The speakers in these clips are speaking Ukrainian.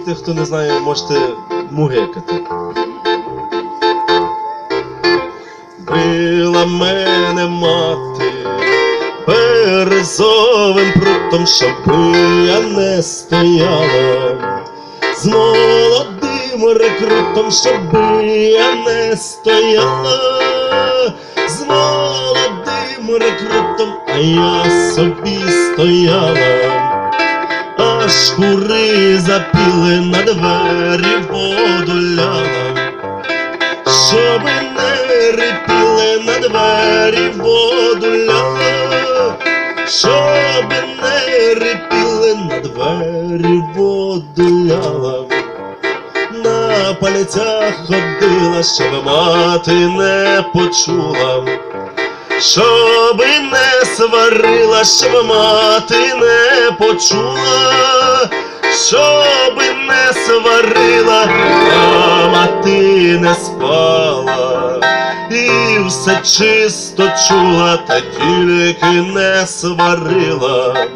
спробуйте, хто не знає, можете мугикати. Била мене мати березовим прутом, щоби я не стояла. З молодим рекрутом, щоби я не стояла. З молодим рекрутом, а я собі стояла. Аж кури запіли на двері воду ляла, щоби не рипіли на двері воду ляла, щоби не рипіли на двері воду ляла. На палицях ходила, щоб мати не почула. Щоби не сварила, щоб мати не почула, щоби не сварила, а мати не спала, і все чисто чула, та тільки не сварила.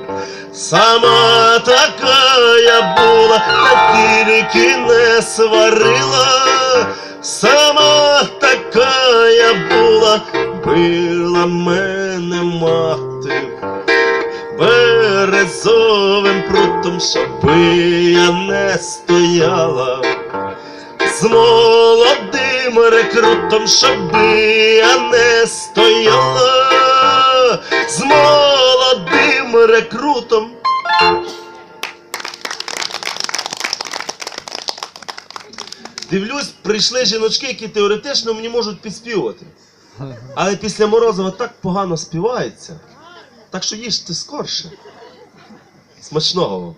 Сама така я була, та тільки не сварила, сама така я була, била мене мати березовим прутом, щоби я не стояла. З молодим рекрутом, щоби я не стояла, з молодим рекрутом. Дивлюсь, прийшли жіночки, які теоретично мені можуть підспівати. Але після Морозова так погано співається. Так що їжте скорше. Смачного вам.